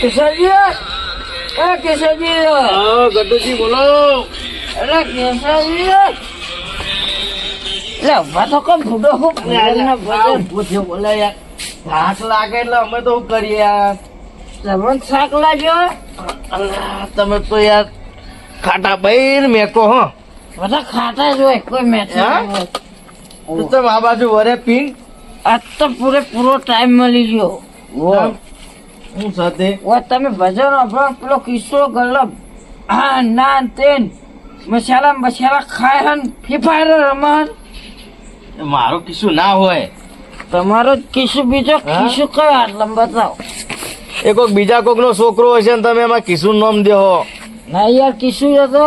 કેશવજી કેશવજી હા ગટુજી બોલો. અરે કેશવજી લે ઊભા તો કમ ફૂટો હું ભજન પૂછ્યો બોલે યાર. થાક લાગે એટલે અમે તો શું કરીએ યાર? તમને શાક લાગ્યો તમે તો યાર ખાટા બૈર મેકો હો. બધા ખાતા જ હોય કોઈ મેચો તમે આ બાજુ વરે પીન. આજ તો પૂરેપૂરો ટાઈમ મળી ગયો. હું સાથે? ઓ તમે ભજન અભરો પેલો કિસ્સો ગલબ. હા ના તેન. મસાલા મસાલા ખાય હન રમાન રમન મારો કિસ્સું ના હોય. તમારો કિસ્સો બીજો? કિસ્સો કયો આટલા બતાવો. એ કોઈક બીજા કોક નો છોકરો હશે ને તમે એમાં કિસ્સું નામ દેહો ના યાર કિસ્સો હતો.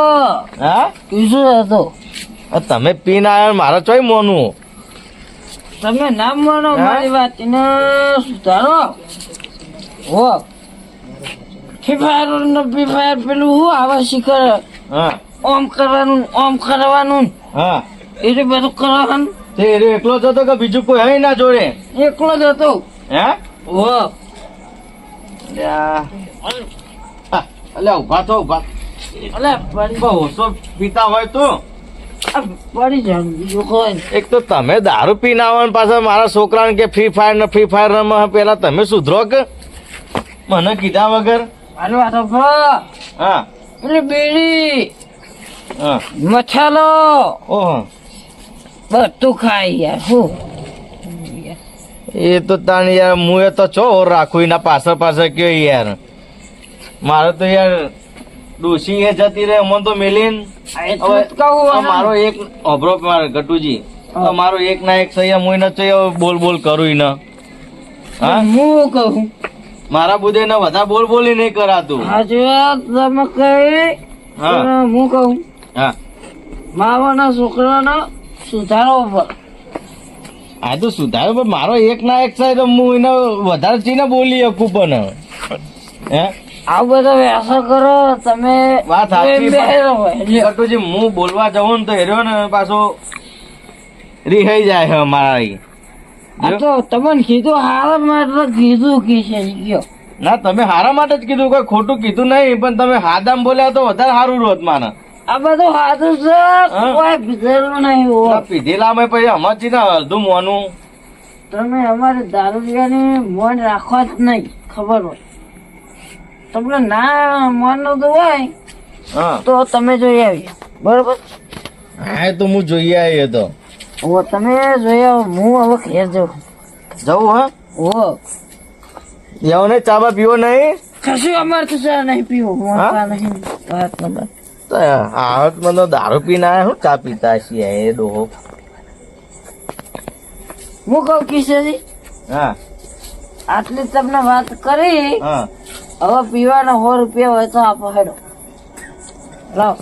હા? કિસ્સો હતો. આ તમે પીન આવ્યા મારો ચોય મોનું? તમે નામ મોનો મારી વાત ને સુધારો. હો. ફ્રી ફાયર ને ફ્રી ફાયર પેલું હું આવે શીખર? હા. ઓમ કરવાનું ઓમ કરવાનું? હા. એ તો બધું કરવાનું. તે એકલો જ હતો કે બીજું કોઈ હે ના જોડે? એકલો જ હતો. હે? હો. અલ્યા. ઊભા થો ઊભા અલે પણ બહુ ઓછો પીતા હોય તો. એક તો તમે દારૂ પીને પાછા મારા છોકરાને કે ફ્રી ફાયર ને ફ્રી ફાયર રમવા પેલા તમે સુધરો કે? મને કીધા વગર? વાત હા. પેલી બીડી. હા. મસાલો. ઓહો. બધું ખાય યાર હું. એ તો તાણ યાર હું એ તો છો રાખું એના પાછળ પાછળ કયો યાર. મારે તો યાર ડોસી એ જતી રહે મને તો મેલીન. એટલું મારો એક અભરો મારે ગટુજી. મારો એક ના એક સહી હું તો બોલ બોલ કરું એને હા? હું કહું? મારા બુધે ને બધા બોલ બોલી નહીં કરાતું. તમે કઈ હા. હું કહું હા. માવાના છોકરાનો સુધારો ઉપર. આ તો સુધારો પણ મારો એક ના એક સાઈડ હું એને વધારે ચીને બોલી શકું પણ. હે? આ બધા વ્યવસાય કરો તમે વાત સાચી હું બોલવા જાઉં ને તો હેરો ને પાછો રિહાઈ જાય છે મારા. આ તો તમને કીધું હારા માટે કીધું કે છે ગયો ના તમે હારા માટે જ કીધું કોઈ ખોટું કીધું નહીં પણ તમે હાદામ બોલ્યા તો વધારે સારું રોત માને. આ બધું સાચું છે કોઈ ભીતરેલું નહીં. પીધેલા પછી અમારથી ને અડધું મોનું. તમે અમારે દારૂડિયાને મોન રાખવા જ નહીં ખબર હોય. તમને ના મન તો હોય હા. તો તમે જોઈ આવી બરોબર? હા તો હું જોઈએ આવ્યો તો. ઓ તમે જોયા હું હવે ઘેર જાઉં. જવું હા? ઓ. યવને ચાબા પીવો નહીં? કશું અમારે તો ચા નહીં પીવો મોટા નહીં વાત નંબર તો આવત મને દારૂ પીને ના હું ચા પીતા છીએ એ ડોહો. હું કહું કિશોરી હા. આટલી તમને વાત કરી હા. હવે પીવાના સો રૂપિયા હોય તો આપો હેડો. લાવ.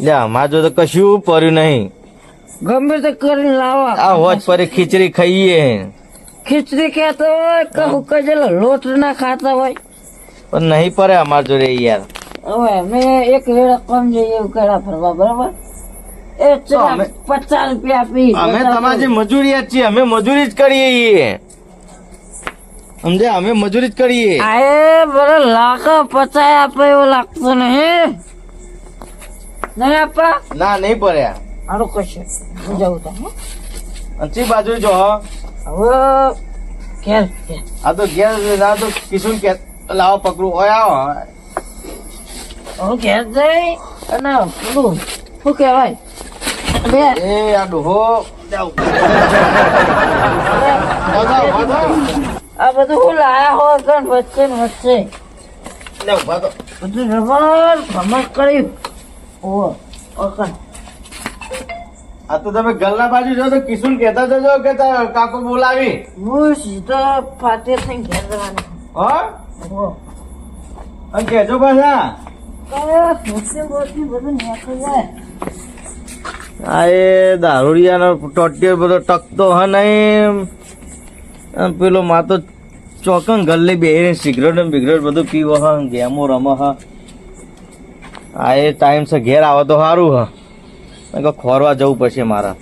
લે અમાર જો તો કશું પડ્યું નહીં. ગમે તે કરીને લાવો. આ હોજ પર ખીચડી ખાઈએ. ખીચડી કહેતો હોય કહું હુકજેલો લોટ ના ખાતા હોય. પણ નહીં પડે અમાર જોડે યાર. હવે અમે એક વેળા કમ જઈએ ઉકેડા ફરવા બરાબર? એ પચાસ રૂપિયા આપી. અમે તમારી મજૂરી જ છીએ અમે મજૂરી જ કરીએ છીએ. સમજે અમે મજૂરી જ કરીએ. આ એ બરે લાખ પચાસ આપે એવું લાગતું નહીં. નહીં આપા? ના નહીં પડ્યા સારું કશું હું જાઉં તો હો. અંચી બાજુ જો હવે ઘેર આ તો ઘેર આ તો કિશોર કે લાવો પકડું. ઓય આવો. હું ઘેર જઈ અને પેલું શું કહેવાય? બે. એ આ ડોહો. આ બધું હું લાયા હોય કણ વચ્ચે. બધું રબર ભમર કર્યું. ઓ ઓકણ આ તો તમે ગલ્લા બાજુ જો તો કિશુન કહેતા જજો કે કાકો બોલાવી. હું સીધો ફાટે થઈને ઘેર જવાનું. હો? અને કહેજો પાછા. આ એ દારૂડિયાનો ટોટિયો બધો ટકતો હ નહીં. પેલો માતો ચોકન ગલ્લે બે સિગરેટ ને બિગરેટ બધું પીવો હ ગેમો રમો હ. આ એ ટાઈમ છે ઘેર આવે તો સારું હ. ખોરવા જવું પડશે મારા.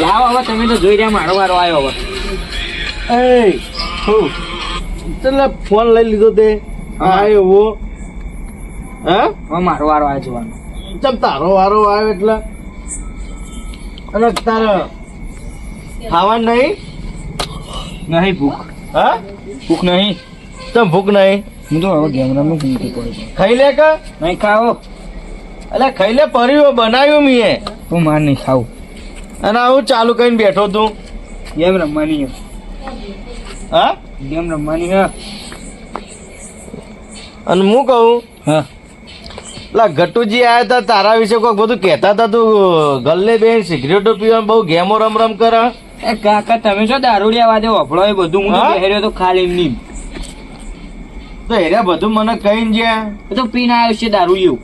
લાવો હવે તમે તો જોઈ રહ્યા મારો વારો આવ્યો હવે. એ હું. ફોન લઈ લીધો તે. આવ્યો હા મારો વારો આવ્યો જોવાનો. ચમ તારો વારો આવ્યો એટલે. અને તારે ખાવા નહીં? નહીં ભૂખ. હા? ભૂખ નહીં. તમ ભૂખ નહીં? હું તો હવે ગેમ રમું હું પડે ખાઈ લે કે? નહીં ખાવો અલે ખાઈ લે પર્યું બનાવ્યું મીએ હું માર નહીં ખાવું અને હું ચાલુ કરીને બેઠો તું ગેમ રમવાની હા? ગેમ રમવાની હા અને હું કહું હા. પેલા ગટુજી આયા હતા તારા વિશે કોઈક બધું કહેતા હતા તું ગલ્લે બેન સિગરેટો પીવા બહુ ગેમો રમ રમ કરે. એ કાકા તમે શું દારૂડિયા વાદે વફળો એ બધું? હું તો તો ખાલી એમની તો હેર્યા બધું મને કહીને જ્યાં તો પીને આવ્યો છે દારૂડિયો.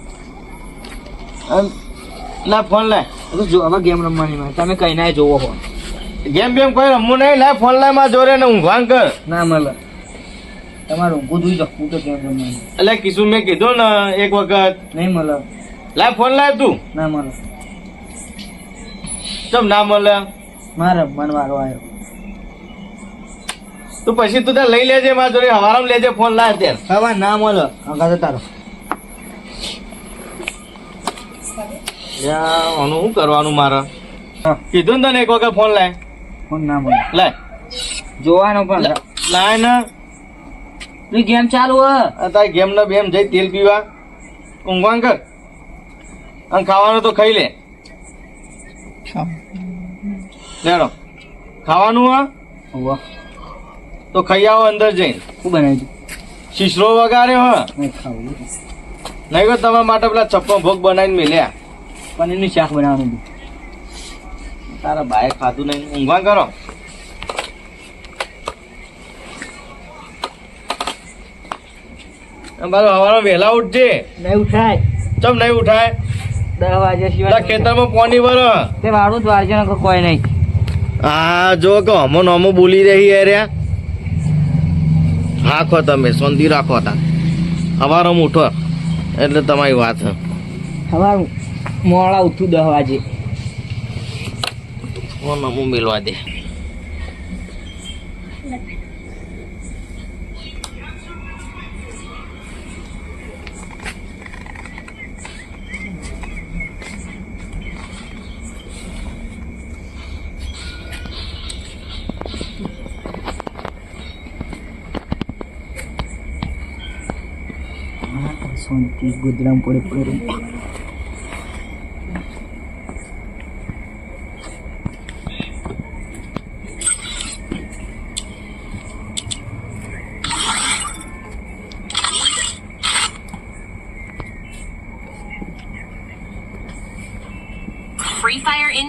લા ફોન લે તો જો હવે ગેમ રમવાની તમે કઈ ના જોવો હો. ગેમ બેમ કોઈ રમવું નહીં લે ફોન લે માં જોરે ને ઊંઘવાન કર. ના મળે. તમારું ઊંઘું જોઈ જાઓ તો ગેમ? રમવાની એટલે કિશુ મેં કીધું ને એક વખત. નહીં મળે. લાય ફોન લાય તું. ના મળે. ચમ ના મળે? મારે મન વારો આવ્યો. તું પછી તું ત્યાં લઈ લેજે મારા જોડે હવારામ લેજે ફોન લાય અત્યારે હવે ના મળે આગળ તારો. યા, આનું શું કરવાનું મારે? કીધું ને તને એક વખત ફોન લાય. ફોન ના મળે. લાય. જોવાનો પણ લાય ને. પેલી ગેમ ચાલુ હ. આ તારી ગેમ ના બેમ જઈ તેલ પીવા. ઊંઘવાન કર. અને ખાવાનું તો ખાઈ લે. ચાલો. ખાવાનું હા. વાહ. તો ખાઈ આવો અંદર જઈને. શું બનાવી શીશરો વગાડ્યો હા. નહીં ખાવું નહીં. કહો તમારા માટે પેલા છપ્પો ભોગ બનાવીને મેલ્યા પનીરની શાક બનાવવાનું તારા બાએ ખાધું નહીં. ઊંઘવા કરો. હવારમાં વહેલા ઉઠજે. નહીં ઉઠાય. ચમ નહીં ઉઠાય? દસ પેલા સિવાય ખેતરમાં પોની ભરો. તે વાળું જ વાળજે નકર કોઈ નહીં. આ જો કે અમો નમો બોલી રહી એર્યા રાખો તમે શાંતિ રાખો તા. હવારમાં ઉઠો. એટલે તમારી વાત હે સવારું મોડા ઉઠું દસ વાજે ઓ નમો મેલવા દે. గుద్దినాం పొడి పొడి Free fire in.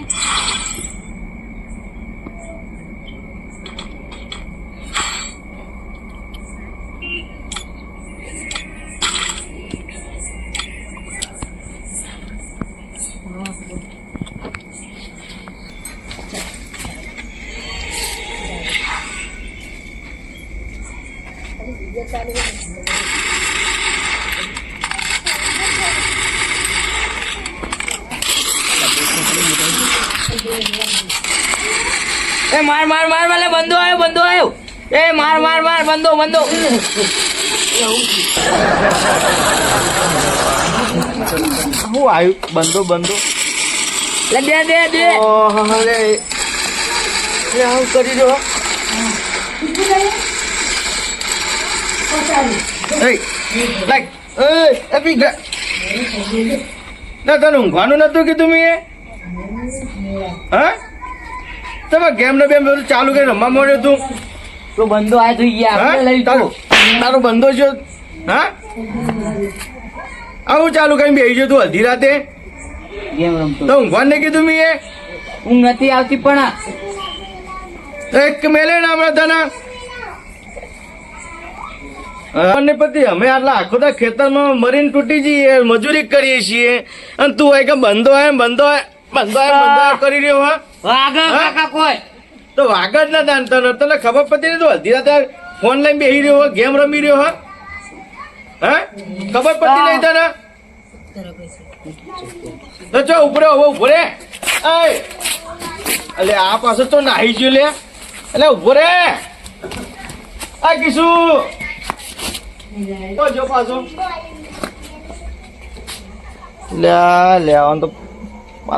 એ માર માર માર મને બંધો આવ્યો બંધો આવ્યો એ માર માર માર બંધો બંધો શું આવ્યું બંધો બંધો લે દે દે દે. લે. લે, આવું કરી દો. એય, એ પીગળા. ના તને ઊંઘવાનું નતું કીધું મેં. હા? તમે ગેમ ને બેમ બધું ચાલુ કરી રમવા મળ્યો તું. તો બંધો આવ્યો તો ઈ આપણે? લઈ તારો તો તારો બંધો છે? હા? આવું ચાલુ કઈ બેહી જો તું અડધી રાતે. ગેમ રમતો. તો ઊંઘવા ને કીધું મેં એ? ઊંઘ નથી આવતી પણ આ એક મેલે ને હમણાં તને. અને પતિ અમે આટલા આખો તો ખેતરમાં મરીને તૂટી જઈએ મજૂરી કરીએ છીએ. અને તું હોય કે બંધો હોય બંધો હોય બંધો હોય બંધો કરી રહ્યો હા? વાગા હા? કાકા કોઈ? તો વાગડ ના દાન તને તને ખબર પડતી નથી અડધી રાતે ફોન લઈને બેહી રહ્યો હોય ગેમ રમી રહ્યો હા હા? ખબર પડતી નહીં તને? તો ચો ઉપરે હવે ઉપરે એટલે આ પાછો તો નાહી ગયો લે. એટલે ઊભો રે. આ કિશુ જો પાછો. લે લેવાનું તો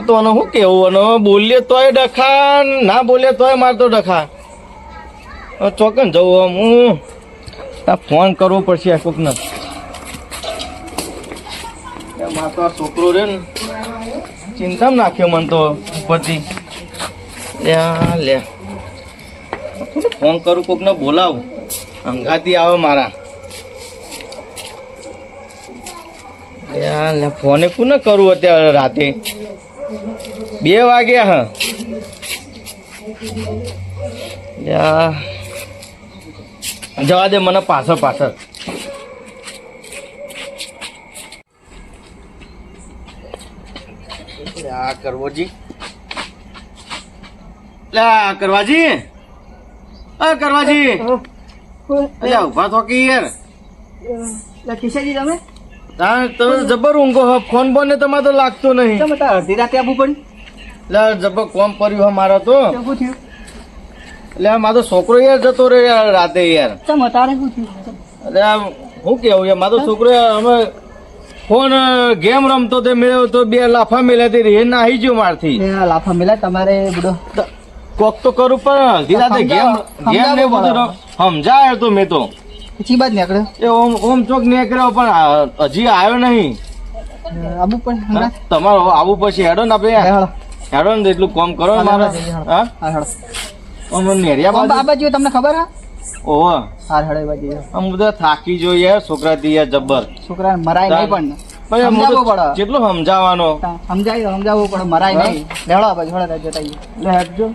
તો આને શું કેવું અને બોલીએ તોય ડખા ના બોલીએ તોય મારતો ડખા ચોકન જવું આમ, હું આ ફોન કરવો પડશે આ કોકને. મારતો આ છોકરો રે ને, ચિંતા નાખ્યો મને તો ઉપરથી. લે લે. ફોન કરું કોકને બોલાવું. અંગાથી આવે મારા. લે, ફોને કોને કરું અત્યારે રાતે? બે વાગ્યા હા. જવા દે મને પાછળ પાછળ. આ કરવોજી. લે કરવાજી. આ કરવાજી. અલ્યા ઊભા તો કે યાર. તમે? તાર તમે જબર ઊંઘો હો. ફોન બોન ને તમારે તો લાગતો નહીં. તમે તાર અડધી રાતે આવું પણ એટલે જબર કોમ કર્યું હો મારો તો. શું થયું? એટલે મારો છોકરો યાર જતો રહ્યો યાર રાતે યાર. તમે તારે શું થયું? એટલે હું કેવું યાર? મારો છોકરો અમે ફોન ગેમ રમતો તે મેળવ્યો તો બે લાફા મેળ્યા તે રે નાહી ગયો મારથી. લાફા મેલા તમારે બધો કોક તો કરું પણ રાતે ગેમ ગેમ ને બધું સમજાયો તો મેં તો. પછી બાદ નીકળ્યો એ ઓમ ઓમ ચોક નીકળ્યો પણ હજી આવ્યો નહીં. આવું પણ તમારો આવું પછી હેડો ને આપણે. હેડો. ને એટલું કોમ કરો ને મારે. હા? હા નેરિયા આ બાજુ. તમને ખબર હા? ઓહો. હાર હડે બાજુ આમ બધા થાકી જોઈએ છોકરા થી જબ્બર. છોકરા મરાય નહીં પણ. સમજાવવું પડે. કેટલું સમજાવવાનો? હા, સમજાય સમજાવવું પડે મરાય નહીં. લેવડો બાજુ હળો જતા આવીએ.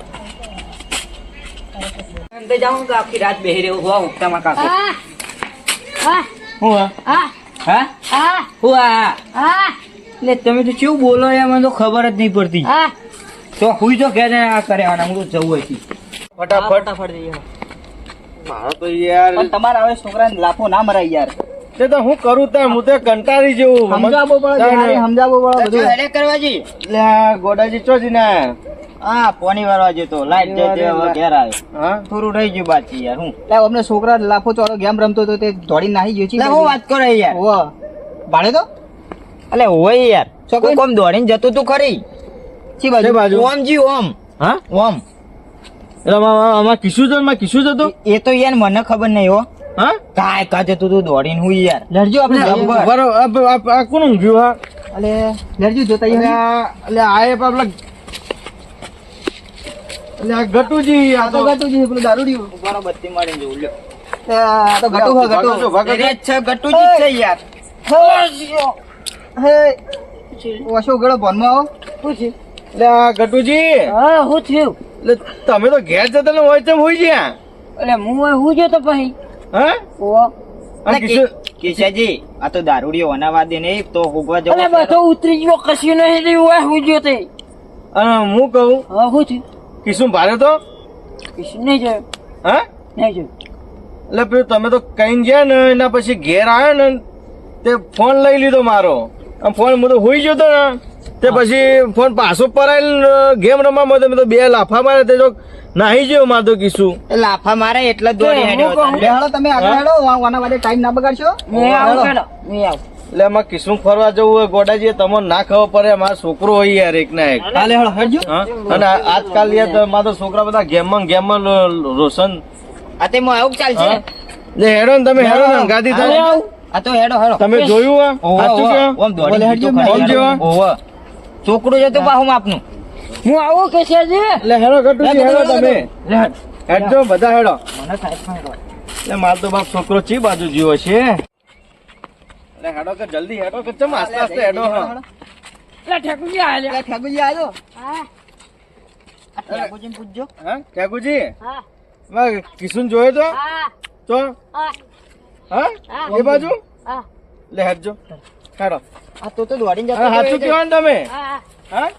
લે જાઉં તો આખી રાત બેહી રહ્યો હોવા ઉગતામાં કાકો. હું. હા. હા. હું? આ એટલે તમે તો કેવું બોલો મને તો ખબર જ નહીં પડતી. તો હુઈ તો કે આ કર્યા હું તો જવું હતી ફટાફટ. ફટાફટ જઈએ મારો તો યાર પણ તમારે હવે છોકરાને લાફો ના મરાય યાર. તે તો હું કરું તાર હું તો કંટાળી જેવું સમજાવવું પડે બિહારી, પડે બધું. કરવાજી. લે ગોડાજી ચોજી ના હા પોની વાળવા જતો. લાઈટ જાય તે હવે ઘેર આવે. હા? થોડું રહી ગયું બાકી યાર હું. લે, અમને છોકરા લાફો ચોરો ગેમ રમતો હતો તે દોડી નાહી ગયો છે હું વાત કરે યાર. ઓ ભાડે તો? અલે હોય યાર. છોકરો કોમ દોડીને જતું તું ખરી. ચી બાજુ? બાજુ? ઓમ જી ઓમ. હા? ઓમ. એટલે આમાં- આમાં આમાં કિસ્સું જતું એ તો યાર મને ખબર નહીં હો. હા? કાય કા જતું તું દોડીને હું યાર. લડજો આપણે. બરો આ- કોનું ઊંઘ્યું હા? અલે લડજો જોતા એટલે અલે આ- પેલા એટલે ગટુજી આ આ તો તો ગટુ છે પેલું દારૂડિયું. ઉભારો બત્તી મારીને જોઉં લ્યો. આ તો ગટુ હા, ગટુ. ભાગો છો, ભાગો છો. અરે છે? ગટુજી છે યાર. હે ઓછો ગળો ભોનમાં આવો એટલે આ ગટુજી હા હું થયું? એટલે તમે તો ઘેર જતા ને હોય તેમ હોય ગયા. એટલે હું હું જો તો પછી? હા? કિસ્સું કિશાજી આ તો દારૂડીઓ વનાવા દે ને તો હુગવા જવું બધો ઉતરી ગયો કશું નહીં રહ્યું હોય હું ગયો તે. હું કહું. હા હું થયું? કિસ્સું ભારે તો? કશું નહીં જોયો. હા? નહીં જોયો. એટલે પેલું તમે તો કહીને ગયા ને એના પછી ઘેર આવ્યો ને તે ફોન લઈ લીધો મારો. આમ ફોન હું તો હોઈ જતો તો ને તે પછી ફોન પાછો પરાયેલ ગેમ રમવા મેં તો બે લાફા મારે તે જો નાહી જેવો મારતો તો કિસ્સું લાફા મારે એટલે જ દોડી હું હાલો તમે આગળ હેડો આના માટે ટાઈમ ના બગાડશો? હું આવું હેડો. કેડો આવું. એટલે એમાં કિસ્સું ફરવા જવું હોય ગોડાજી તમને ના ખબર પડે મારો છોકરો હોય યાર એક. ના એક અને આજકાલ યાર મારા છોકરા બધા ગેમમાં ગેમમાં રોશન. આ તે આવું ચાલશે? હા? હેડો ને તમે હેડો ને ગાદી હાલે આ તો હેડો હેડો. તમે જોયું? ઓમ. જેવા? છોકરું છે તો બાહુ માપનું હું આવું કે છે એટલે હેડો ગટુજી હેડો તમે. હેડજો બધા હેડો. મને થાય હેડો. એટલે માર તો બાપ છોકરો ચી બાજુ જીવો છે? એટલે હેડો કે જલ્દી હેડો કે ચમ આસ્તે આસ્તે હેડો હા. એટલે ઠેકુજી હાલે એટલે ઠેકુજી આજો હા. આ ઠેકોજીને પૂછજો. હા ઠેકુજી? હા. માં કિસુન જોયો તો? હા. તો? હા. હા? હા. એ બાજુ? હા. લે હેડજો. હેડો. આ તો તો દોડીને જતો હા સાચું છે. કહેવાનું તમે? હા હા.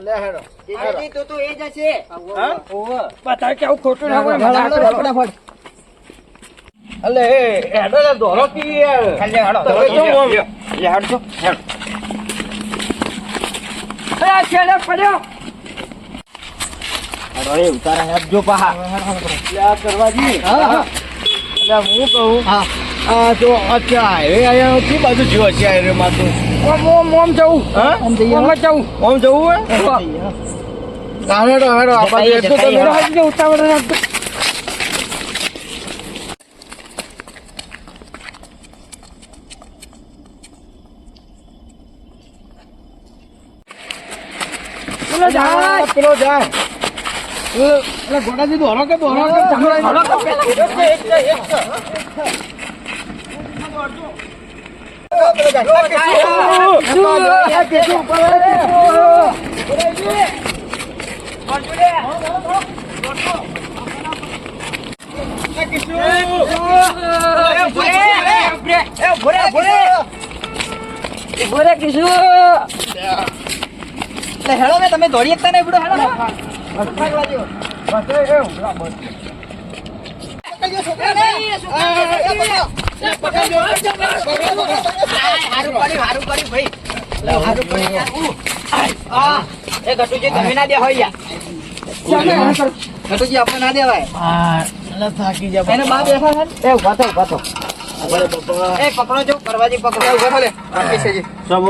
લે હેડો. તો તો એ જ હશે. હા? ઓવો. બતાવ કે આવું ખોટું ના હોય ફટાફટ. અલે હેડો લે દોરો કી હેડો. તો ઓમ-. હેડો. અરે છેડે પડ્યો. અરે ઉતારા હેપ પાહા. એટલે આ કરવાજી. હા, હા. એટલે હું કહું હા. આ જો અચ્છા હાઈવે આયા કી બાજુ જ્યો છે હાઈવે માં તું. ઓમ ઓમ ઓમ જવું. હા? આમ જઈએ ઓમ જવું. ઓમ જવું હે. હેડો હેડો આ બાજુ એટલું તો જતાઈએ. હજી ઉતાવળ રાખજો. બોલો જાય. પેલો જાય એટલે ગોડાજી દોરો કે દોરો કે હલો તો પેલા. બોલે કિશુ એટલે હેળો ને તમે દોડી શકતા નહીં. આ, એ ગટુજી તમે ના દેવાય યાર. ગટુજી આપણે ના દેવાય થાકી જાય એને બા બેઠા? એ ઊભા એ પકડો જો કરવાજી પકડો ઊભા લે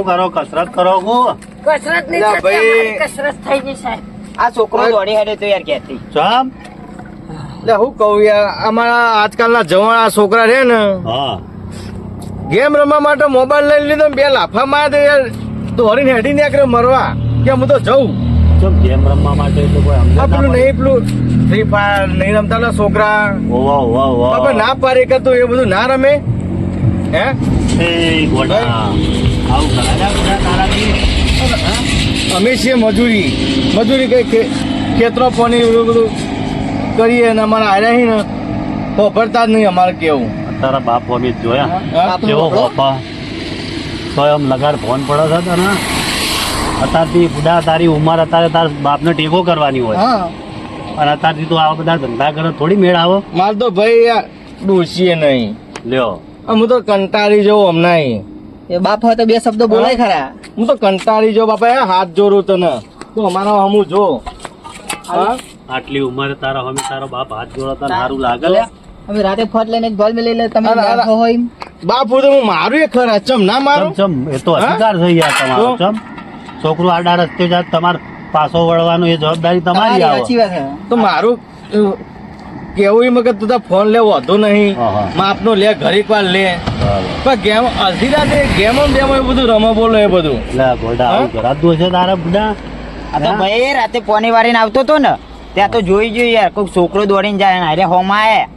કરો કસરત કરો કો કસરત નહીં થતી, ભાઈ. અમારી કસરત થઈ ગઈ સાહેબ. આ છોકરો દોડી હેડે તો યાર કહેતી સામ એટલે હું કહું યાર અમારા આજકાલના જવાના છોકરા રહે ને હા. ગેમ રમવા માટે મોબાઈલ લઈ લીધો ને બે લાફા માર તો યાર. દોડીને હેડી નીકળે મરવા. કે હું તો જઉં. ચમ ગેમ રમવા માટે તો કોઈ આ પેલું ના નહીં પેલું ફ્રી ફાયર નહીં રમતા ને છોકરા. ઓવા ઓવા ઓવા બાપા ના પારે કે તું એ બધું ના રમે? હે? એ ગોડા. આવું કરાયા ગોડા તારાથી અમે છીએ મજૂરી. મજૂરી કઈ ખેતરો પાણી એવું બધું કરીએ અને અમારા આવ્યા હી ને ખબરતા જ નહીં અમારે કેવું. તારા બાપ અમે જોયા? કેવો બાપા તો એમ લગાડ ફોન પડે છે તને અત્યારથી બુડા તારી ઉંમર અત્યારે તાર બાપને ટેકો કરવાની હોય. અને અત્યારથી તું આવા બધા ધંધા કરે થોડી મેળ આવો. માર તો ભાઈ યાર ડોસીએ નહીં. લ્યો. હું તો કંટાળી જવું હમણાં એ બાપ હોય તો બે શબ્દો બોલાય ખરા. હું તો કંટાળી જો બાપા હાથ જોડું તને. તું અમારા હમું જો. હા? આટલી ઉંમરે તારા હમે તારો બાપ હાથ જોડતા સારું લાગે લે. હવે રાતે ફટ લઈને એક બોલ લઈ લે તમે અરે. હોય બાપ હું તો હું મારું એ ખરા ચમ ના મારું? ચમ એ તો? અધિકાર થઈ ગયા તમારો ચમ. છોકરું આડા રસ્તે જાત તમારે પાછો વળવાનું એ જવાબદારી તમારી આવે. તો મારું કેવું ઈ મગર તું ફોન લેવો વધુ નહીં. માપનો લે ઘરે વાર લે. પણ ગેમ અડધી રાતે ગેમ ને એ બધું રમો બોલો એ બધું. લે ગોડા તારા બુડા? આ તો ભાઈ રાતે પોની વારીને આવતો તો ને ત્યાં તો જોઈ જોઈ યાર કોઈ છોકરો દોડીને જાય ને અરે હોમાં આયા.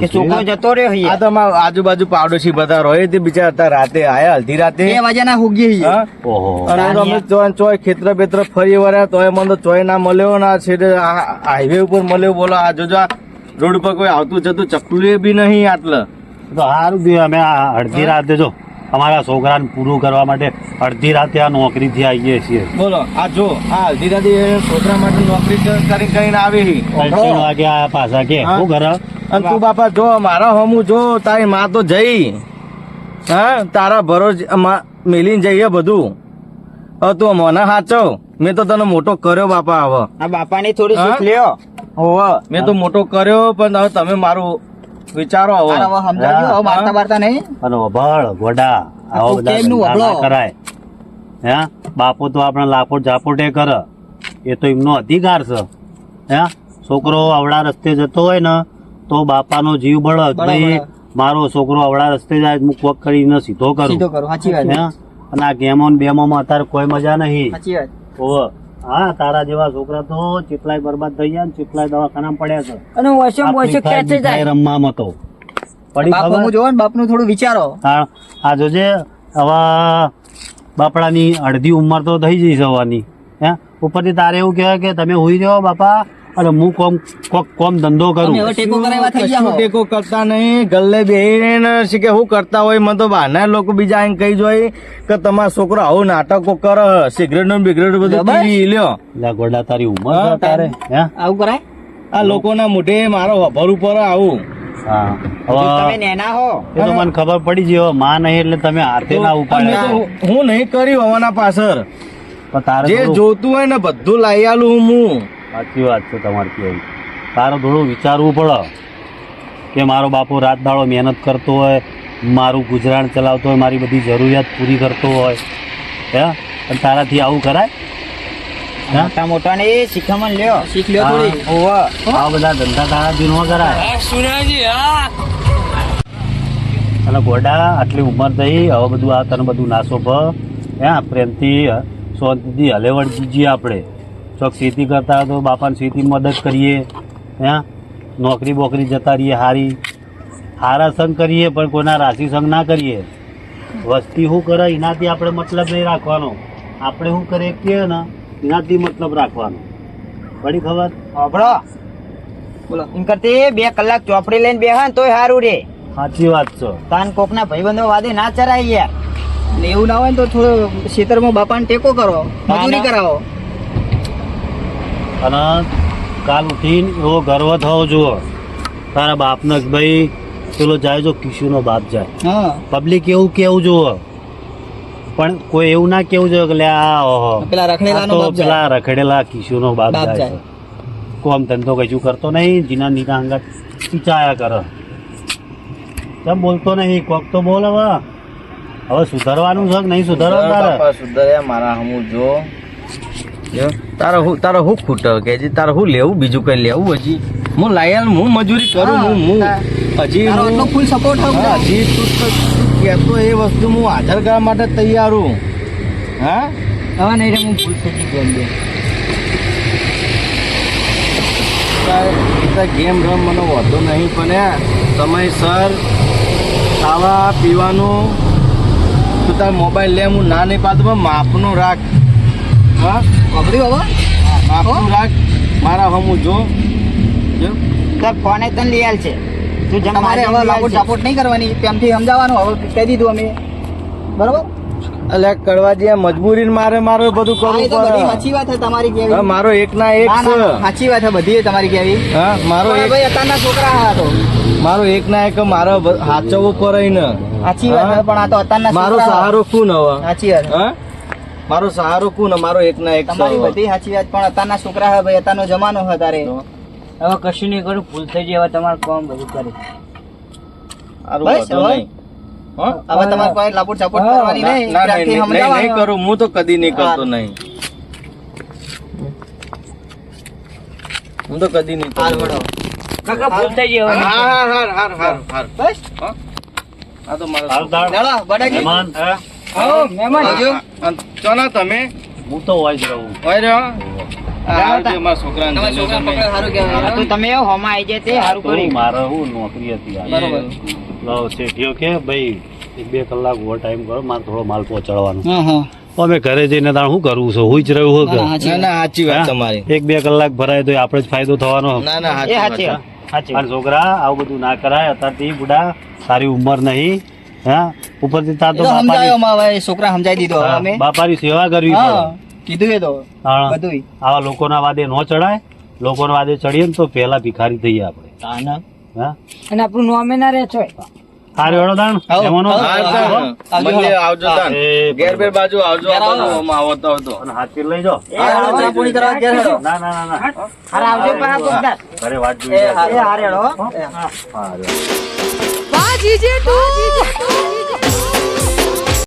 કે છોકરો જતો રહ્યો આ તો અમારા આજુબાજુ પાડોશી બધા રહે તે બિચારા હતા રાતે આયા અડધી રાતે. બે વાગ્યાના હુગી હા? ઓહો. અને અમે ચોય ચોય ખેતર બેતર ફરી વળ્યા તોય મને તો ચોય ના મળ્યો ના છેડે હાઈવે ઉપર મળ્યો બોલો આ જોજો આ રોડ પર કોઈ આવતું જતું ચકલું બી નહીં આટલે. તો સારું બી અમે આ અડધી રાતે જો અમારા છોકરાને પૂરું કરવા માટે અડધી રાતે આ નોકરીથી આવીએ છીએ. બોલો આ જો આ અડધી રાતે છોકરા માટે નોકરી કરી કરીને આવી ત્રણ વાગે આ પાછા કે શું કરે અને તું બાપા જો મારા હમું જો તારી માં તો જઈ. હા? તારા ભરોસ મેલીને જઈએ બધું. હવે તું મને સાચો મેં તો તને મોટો કર્યો બાપા હવે. આ બાપાની થોડી લ્યો. મેં તો મોટો કર્યો પણ હવે તમે મારું વિચારો હવે. સમજાવજો હવે મારતા બારતા નહીં? અને વભાળ ગોડા. આવો બધા કરાય. હે? બાપો તો આપણે લાપોટ ઝાપોટે કરે. એ તો એમનો અધિકાર છે. હે? છોકરો અવળા રસ્તે જતો હોય ને તો બાપાનો જીવ બળદ, ભાઈ મારો છોકરો અવળા રસ્તે જાય હું કોક કરીને સીધો કરું. સીધો કરું સાચી વાત. હે? અને આ ગેમો ને બેમોમાં અત્યારે કોઈ મજા નહીં. સાચી વાત. ઓવે. હા તારા જેવા છોકરા તો ચીપલાય બરબાદ થઈ ગયા ચીપલાય દવાખાના પડ્યા છે. અને આ ઓછો ખેંચી જાય. રમવામાં તો. પડી બાપ હું જોવો ને બાપનું થોડું વિચારો. હા આ જોજે હવે બાપડાની અડધી ઉંમર તો થઈ જઈ જવાની હે? ઉપરથી તારે એવું કહેવાય કે તમે હોઈ જાઓ બાપા અને હું કોમ કોક કોમ ધંધો કરું. ટેકો કરાવવા થઈ ગયા ટેકો કરતા નહીં. ગલ્લે બેહીને શીખે હું કરતા હોય મને તો બહારના લોકો બીજા એમ કહી જોઈ કે તમાર છોકરો આવું નાટકો કરે સિગરેટનું બિગરેટ બધું પી લ્યો. એટલે તારી ઉંમર તારે. આવું કરાય? આ લોકોના મોઢે મારો વભર ઉપર આવું. હા. જો તમે હવે નેના હો. એ તો મને ખબર પડી ગઈ માં નહીં એટલે તમે હાથે ના હું નહીં કર્યું હવાના પાછળ. તારે જે જોતું હોય ને બધું લાવી આલું હું હું. સાચી વાત છે તમારી કેવી તારે થોડું વિચારવું પડે કે મારો બાપો રાત દાડો મહેનત કરતો હોય મારું ગુજરાન ચલાવતો હોય મારી બધી જરૂરિયાત પૂરી કરતો હોય. હે? પણ તારાથી આવું કરાય? હે? મોટા મોટા ને એ શિખામણ લ્યો. શીખ લ્યો થોડી. ઓવા આ બધા ધંધા તારાથી ન કરાય. અને ગોડા આટલી ઉંમર થઈ હવે બધું આ તને બધું નાસો ભ. હે પ્રેમથી શાંતિથી હલેવડ જીજીએ આપણે. ચોક ખેતી કરતા હોય તો બાપાને ખેતી મદદ કરીએ હે? નોકરી બોકરી જતા રહીએ હારી. હારા સંગ કરીએ પણ કોઈના રાશિ સંગ ના કરીએ. વસ્તી શું કરે એનાથી આપણે મતલબ નહીં રાખવાનો. આપણે શું કરીએ કે ને એનાથી મતલબ રાખવાનો. પડી ખબર? હોભળો બોલો એમ કરતી બે કલાક ચોપડી લઈને બેહા ને તોય સારું રે. સાચી વાત છે. કાન કોકના ભાઈબંધો વાદે ના ચરાય યાર. એવું ના હોય ને તો થોડો ખેતરમાં બાપાને ટેકો કરો મજૂરી. કરાવો. અને કાલ ઉઠીને એવો ગર્વ થવો જુઓ. તારા બાપને ભાઈ પેલો જાય જો કિશુનો બાપ જાય. પબ્લિક એવું કેવું જુઓ. પણ કોઈ એવું ના કેવું જોઈએ કે લે આ ઓહો. પેલા રખડેલાનો બાપ પેલા રખડેલા કિશુનો બાપ જાય કોમ ધંધો કશું કરતો નહીં જીના નીના અંગત ચીચાયા કરે. કેમ બોલતો નહીં? કોક તો બોલ હવે. હવે સુધારવાનું છે કે નહીં સુધારવાનું તારે? સુધર્યા મારા હમું જો જો, તારે હું તારે હું ખૂટ કે હજી તારે હું લેવું? બીજું કઈ લેવું હજી? હું લાયલ હું મજૂરી કરું હું હું હજી હું ફૂલ સપોર્ટ હજી તું કહેતો એ વસ્તુ હું હાજર કરવા માટે તૈયાર હું. હા? હવે નહીં રે હું ભૂલ થઈ ગઈ ગેમ રમ મને વધુ નહીં પણ સમયસર ખાવા પીવાનું તું તાર મોબાઈલ લે હું ના નહીં પાડતો પણ માપનું રાખ. હા? વાપર્યું બાબા? માપનું રાખ. મારા હમું જો. તાર ફોને તને લઈ આલ છે? તું જેમ તમારે હવે લાપોટ સપોર્ટ નહીં કરવાની. પ્રેમથી સમજાવવાનું. હવે કહી દીધું અમે. બરોબર? એટલે કરવા જે મજબૂરી મારે મારે બધું કરવું પડે. સાચી વાત છે તમારી હા, કેવી મારો એક ના એક સાચી વાત છે બધી તમારી કેવી. હા મારો એક ભાઈ અત્યારના છોકરા હા તો. મારો એક ના એક મારો હાચવવું પડે ને સાચી વાત પણ આ તો અત્યારના મારો સહારો શું હવે. સાચી વાત હા? મારો સહારો ને મારો એક ના એક તમારી બધી સાચી વાત પણ અત્યારના છોકરા હવે ભાઈ અત્યારનો જમાનો છે તારે. હવે કશું નહીં કરું ભૂલ થઈ જાય હવે તમારું કામ બધું કરે. બસ, હવે? તમારે કોઈ લાપોટ ચાપોટ કરવાની નહીં ના, પ્રેમથી નહીં, કરું હું તો કદી નહીં કરતો નહીં. હું તો કદી નહીં હાલ કરતો કાકા ભૂલ થઈ જાય હવે હા હા હા હા હા બસ. આ તો મારો બડાજી મહેમાન. હા? આવો, મહેમાન. આવજો. ચોના તમે. હું તો હોય જ રહું. હોય રહ્યો. મારા છોકરાને તમારા છોકરા તમે. પકડે સારું કહેવાય. તો તમે એવો હોમાં આવી જાય તે સારું તો મારે હું નોકરી હતી બરોબર. લાવો શેઠિયો કે ભાઈ એક બે કલાક ઓવર ટાઈમ કરો મારે થોડો માલ પહોંચાડવાનો. હા હા. તો અમે ઘરે જઈને તાણ શું કરવું છે? હું જ રહ્યું હોય ના, ના, કે ના ના સાચી વાત તમારી. એક બે કલાક ભરાય તો આપણે જ ફાયદો થવાનો. ના ના સાચી વાત છોકરા આવું બધું ના કરાય. અત્યારથી બુડા સારી ઉંમર નહીં. હા? ઉપરથી તાર તો તો સમજાયો અમારા છોકરા સમજાઈ દીધો અમે. બાપાની સેવા કરવી પડે. કીધું એ તો બધું આવા લોકોના વાદે ન ચડાય. લોકોના વાદે ચડીએ ને તો પહેલા ભિખારી થઈએ આપણે. હા અને આપણું નોમે ના રહે છો? હારે વડો આવો, એમાંનો? આવજો. એ ઘેર બેર બાજુ આવજો આવતો આ ઓમાં આવો તો અને હાથી લઈ જાઓ. એ હાલો, કરવા ઘેર ના ના ના હારે આવજો પણ આ. ઘરે વાત જોઈએ જોઈ એ હારે હળો, હો. એ હા. હારે. વાહ જીજે તું